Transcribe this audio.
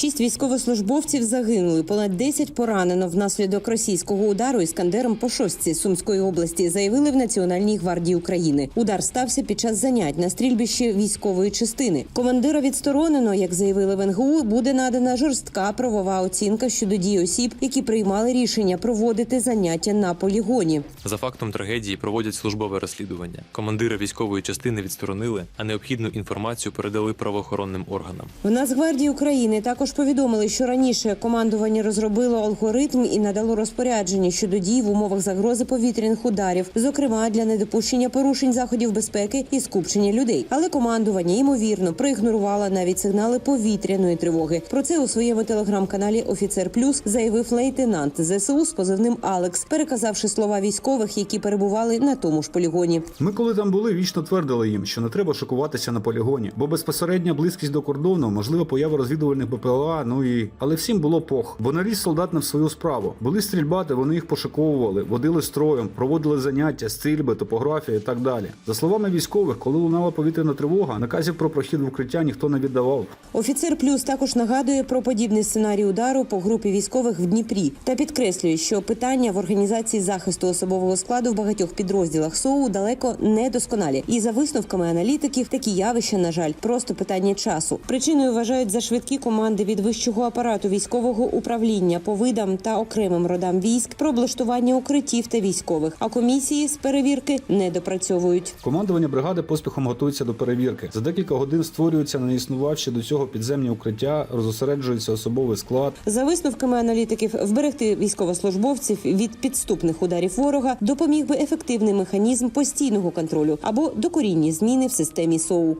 Шість військовослужбовців загинули. Понад 10 поранено внаслідок російського удару іскандером по шостці Сумської області. Заявили в Національній гвардії України. Удар стався під час занять на стрільбищі військової частини. Командира відсторонено, як заявили в НГУ, буде надана жорстка правова оцінка щодо дій осіб, які приймали рішення проводити заняття на полігоні. За фактом трагедії проводять службове розслідування. Командира військової частини відсторонили, а необхідну інформацію передали правоохоронним органам. В Нацгвардії України також повідомили, що раніше командування розробило алгоритм і надало розпорядження щодо дій в умовах загрози повітряних ударів, зокрема для недопущення порушень заходів безпеки і скупчення людей. Але командування ймовірно проігнорувало навіть сигнали повітряної тривоги. Про це у своєму телеграм-каналі Офіцер Плюс заявив лейтенант ЗСУ з позивним Алекс, переказавши слова військових, які перебували на тому ж полігоні. Ми, коли там були, вічно твердили їм, що не треба шокуватися на полігоні, бо безпосередня близькість до кордону, можливо, поява розвідувальних БПЛА, ну і але всім було пох, бо наріс солдат на свою справу. Були стрільбати, вони їх пошиковували, водили строєм, проводили заняття, стрільби, топографія і так далі. За словами військових, коли лунала повітряна тривога, наказів про прохід в укриття ніхто не віддавав. Офіцер Плюс також нагадує про подібний сценарій удару по групі військових в Дніпрі та підкреслює, що питання в організації захисту особового складу в багатьох підрозділах СОУ далеко не досконалі. І за висновками аналітиків, такі явища, на жаль, просто питання часу. Причиною вважають за швидкі команди від вищого апарату військового управління по видам та окремим родам військ про облаштування укриттів та військових. А комісії з перевірки не допрацьовують. Командування бригади поспіхом готується до перевірки. За декілька годин створюються неіснувавші до цього підземні укриття, розосереджується особовий склад. За висновками аналітиків, вберегти військовослужбовців від підступних ударів ворога допоміг би ефективний механізм постійного контролю або докорінні зміни в системі СОУ.